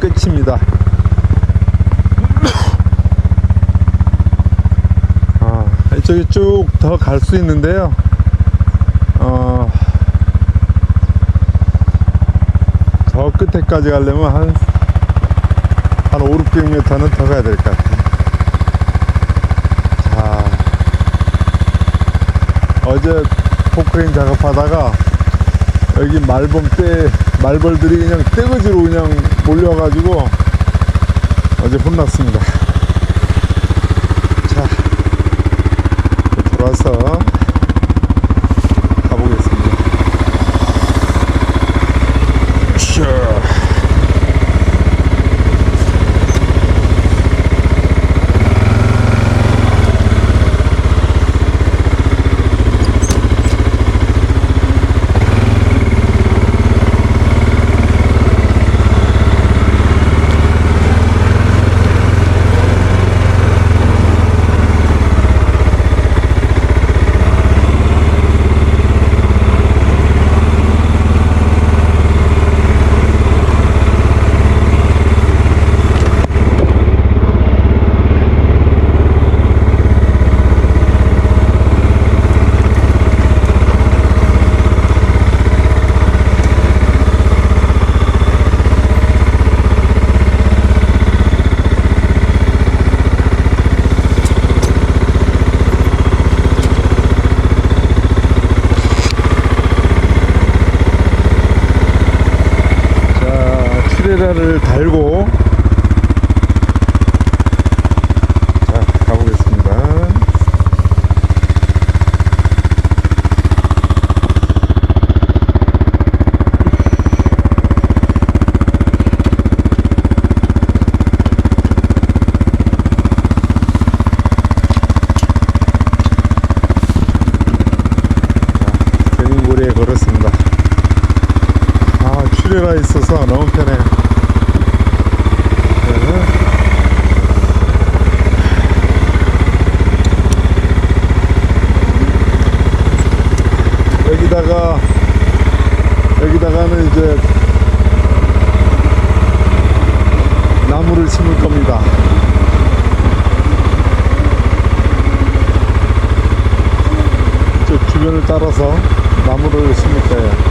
끝입니다. 아, 이쪽에 쭉 더 갈 수 있는데요. 어, 저 끝에까지 가려면 한, 한 5, 600m는 더 가야 될 것 같아요. 자, 어제 포크레인 작업하다가 여기 말봄 때 말벌들이 그냥 떼거지로 그냥 몰려가지고 어제 혼났습니다. 자, 돌아서 가보겠습니다. 슈. 자, 트레라를 달고 자, 가보겠습니다. 자, 대림고리에 걸었습니다. 아, 출혈라 있어서 너무 편해요. 네. 여기다가, 여기다가는 이제 나무를 심을 겁니다. 저 주변을 따라서 나무를 심을 거예요.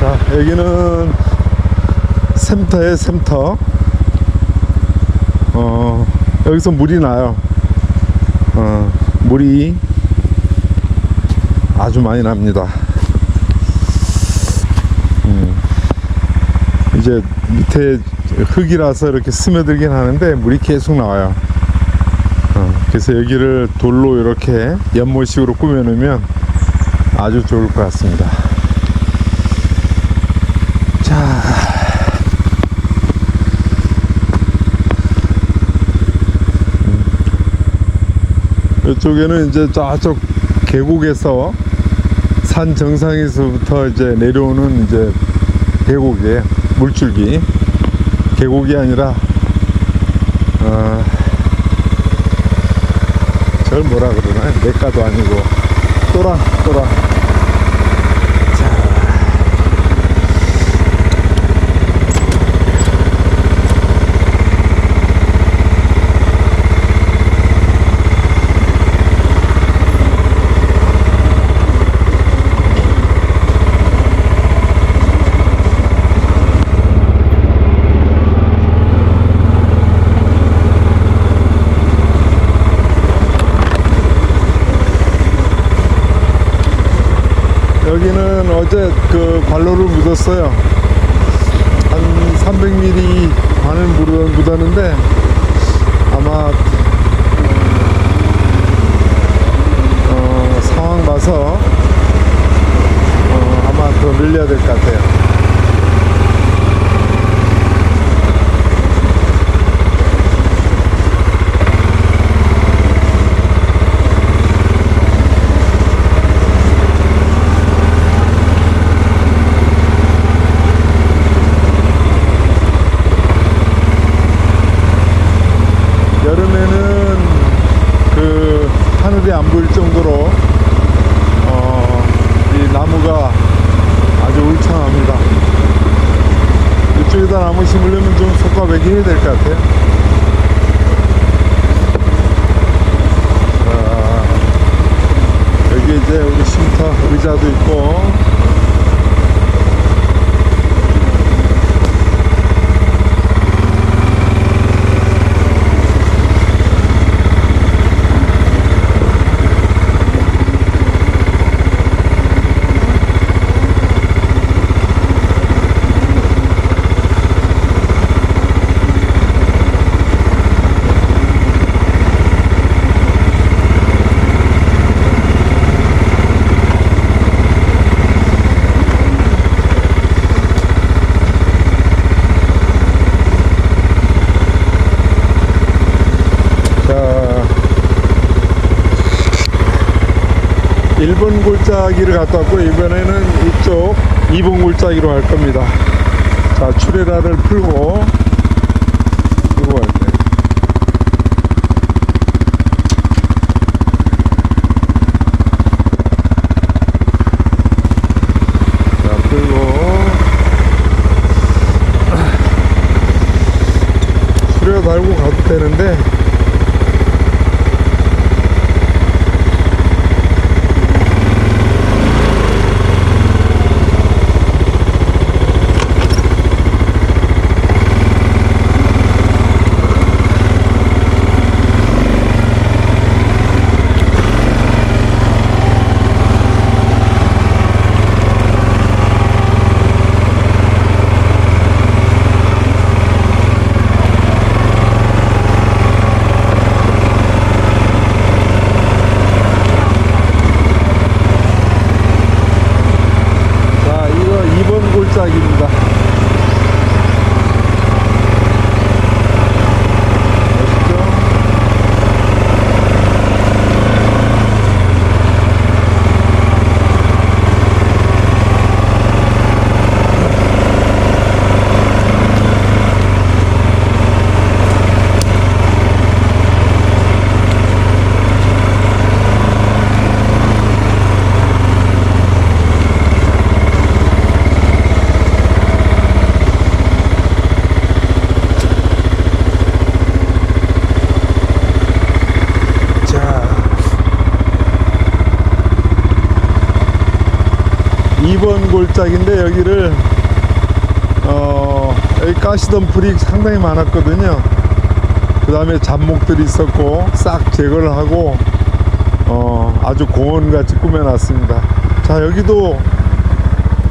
자, 여기는 샘터의 샘터. 어, 여기서 물이 나요. 어, 물이 아주 많이 납니다. 음, 이제 밑에 흙이라서 이렇게 스며들긴 하는데 물이 계속 나와요. 어, 그래서 여기를 돌로 이렇게 연못식으로 꾸며 놓으면 아주 좋을 것 같습니다. 자. 음. 이쪽에는 이제 저쪽 계곡에서 산 정상에서부터 이제 내려오는 이제 계곡이에요. 물줄기. 계곡이 아니라 어, 저걸 뭐라 그러나? 냇가도 아니고 또라 또라. 어제 그 관로를 묻었어요. 한 300mm 관을 묻- 묻었는데 아마 어, 상황 봐서 어, 아마 더 늘려야 될 것 같아요. 여름에는 그 하늘이 안 보일 정도로 어, 이 나무가 아주 울창합니다. 이쪽에다 나무 심으려면 좀 속가백이 해야 될 것 같아요. 아, 여기 이제 우리 쉼터 의자도 있고 자, 1번 골짜기를 갔다 왔고 이번에는 이쪽 2번 골짜기로 갈 겁니다. 자, 추레라를 풀고 풀고 갈 거예요. 자, 풀고 추레라 달고 가도 되는데 자, 이거 2번 골짜기입니다. 멋있죠? 자, 2번 골짜기인데 여기를 어, 여기 가시덤불이 상당히 많았거든요. 그 다음에 잡목들이 있었고 싹 제거를 하고 어, 아주 공원같이 꾸며놨습니다. 자 여기도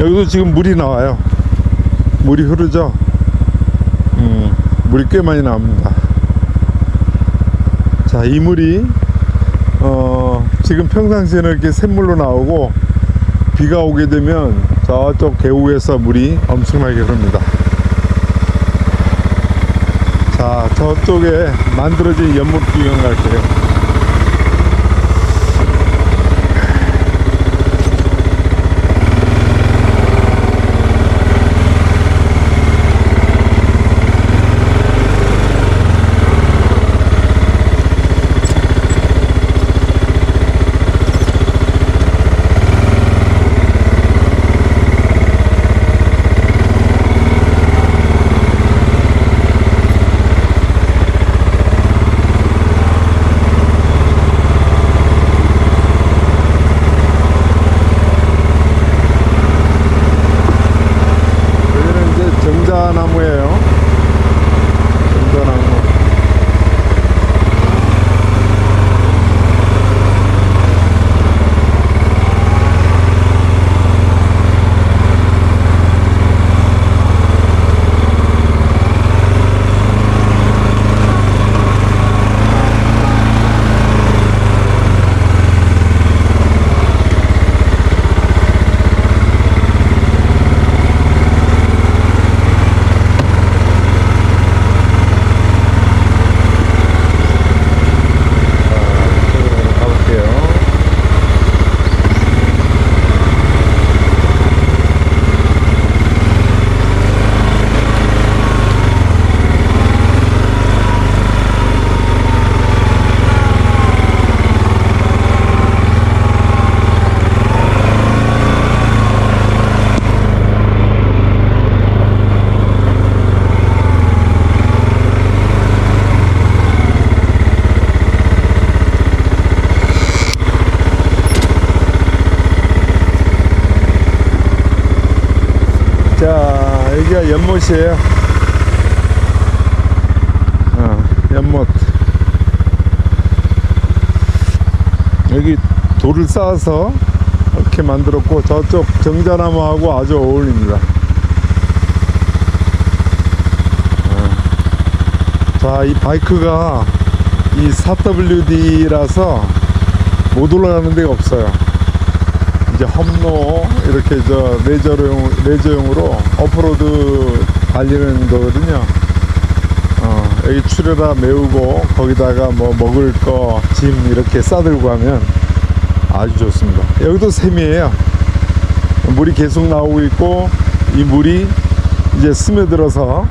여기도 지금 물이 나와요. 물이 흐르죠. 음, 물이 꽤 많이 나옵니다. 자, 이 물이 어, 지금 평상시에는 이렇게 샘물로 나오고 비가 오게 되면 저쪽 계곡에서 물이 엄청나게 흐릅니다. 자, 저쪽에 만들어진 연못 구경 갈게요. 연못이에요. 어, 연못. 여기 돌을 쌓아서 이렇게 만들었고 저쪽 정자나무하고 아주 어울립니다. 어. 자, 이 바이크가 이 4WD라서 못 올라가는 데가 없어요. 이제 험로 이렇게 저 레저용 레저용으로 오프로드 달리는 거거든요. 어, 여기 출혈라 메우고 거기다가 뭐 먹을 거 짐 이렇게 싸들고 가면 아주 좋습니다. 여기도 샘이에요. 물이 계속 나오고 있고 이 물이 이제 스며들어서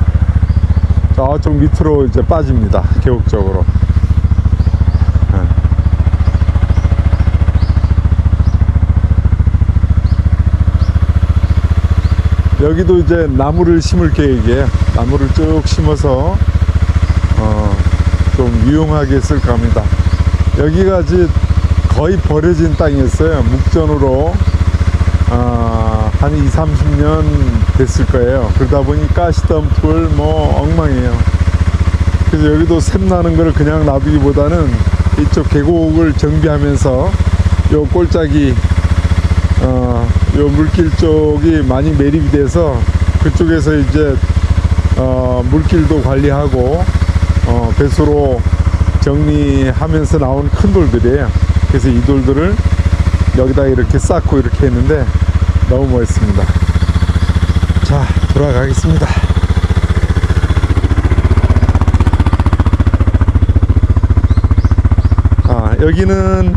저쪽 밑으로 이제 빠집니다. 계곡적으로. 여기도 이제 나무를 심을 계획이에요. 나무를 쭉 심어서 어, 좀 유용하게 쓸까 합니다. 여기가 이제 거의 버려진 땅이었어요. 묵전으로 아, 한 2, 30년 됐을 거예요. 그러다 보니 가시덤불 뭐 엉망이에요. 그래서 여기도 샘 나는 거를 그냥 놔두기보다는 이쪽 계곡을 정비하면서 요 꼴짝이 어, 요 물길 쪽이 많이 매립이 돼서 그쪽에서 이제 어, 물길도 관리하고 어, 배수로 정리하면서 나온 큰 돌들이에요. 그래서 이 돌들을 여기다 이렇게 쌓고 이렇게 했는데 너무 멋있습니다. 자, 돌아가겠습니다. 아, 여기는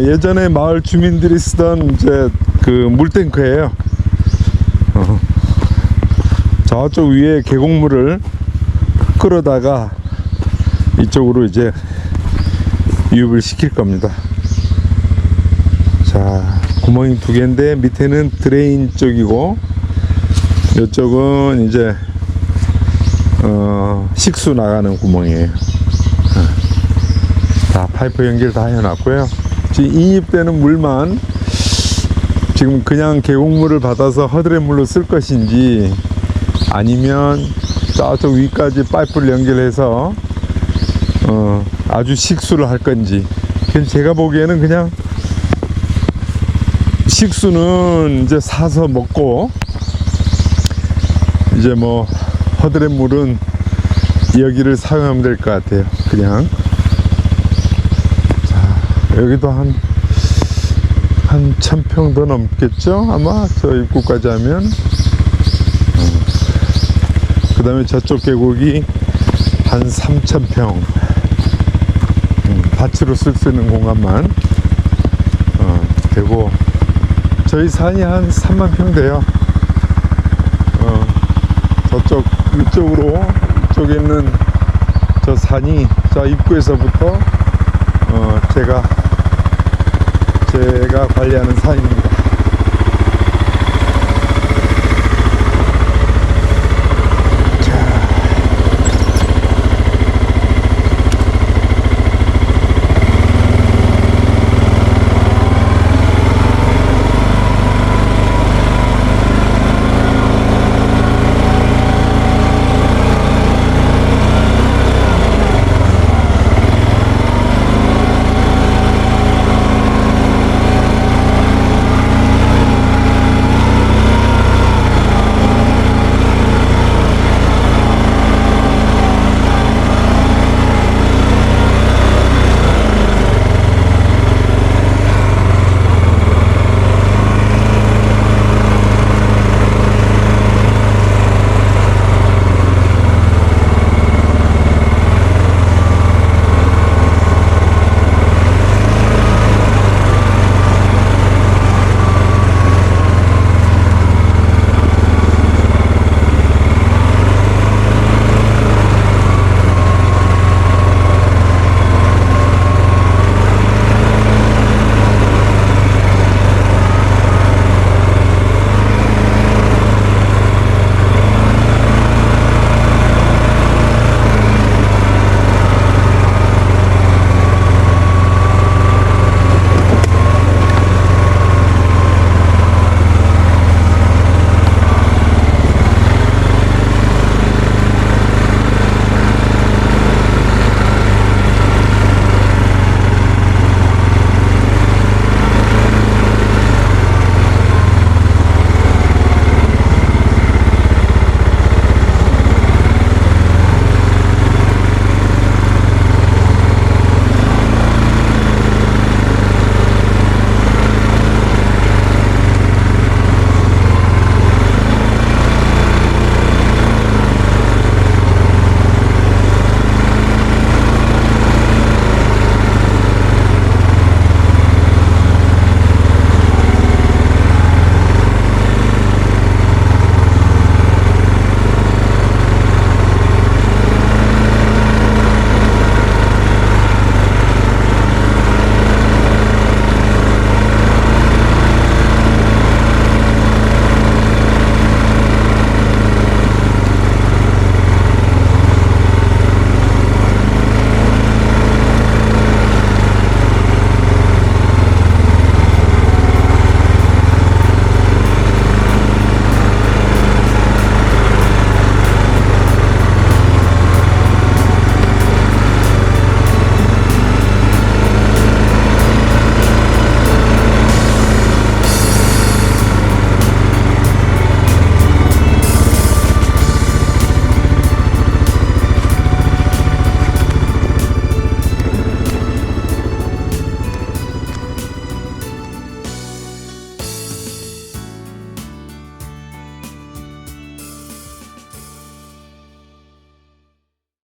어, 예전에 마을 주민들이 쓰던 이제 그 물탱크예요. 어, 저쪽 위에 계곡물을 끌어다가 이쪽으로 이제 유입을 시킬 겁니다. 자, 구멍이 두 개인데 밑에는 드레인 쪽이고 이쪽은 이제 어, 식수 나가는 구멍이에요. 어. 다 파이프 연결 다 해놨고요. 지금 인입되는 물만 지금 그냥 계곡물을 받아서 허드렛 물로 쓸 것인지 아니면 저쪽 위까지 파이프를 연결해서 어, 아주 식수를 할 건지. 제가 보기에는 그냥 식수는 이제 사서 먹고 이제 뭐 허드렛 물은 여기를 사용하면 될 것 같아요. 그냥 여기도 한, 한 천평 더 넘겠죠? 아마 저 입구까지 하면. 그 다음에 저쪽 계곡이 한 3천 평. 음, 밭으로 쓸 수 있는 공간만. 어, 되고, 저희 산이 한 3만 평 돼요. 어, 저쪽, 위쪽으로, 이쪽에 있는 저 산이, 저 입구에서부터 어, 제가 제가 관리하는 산입니다.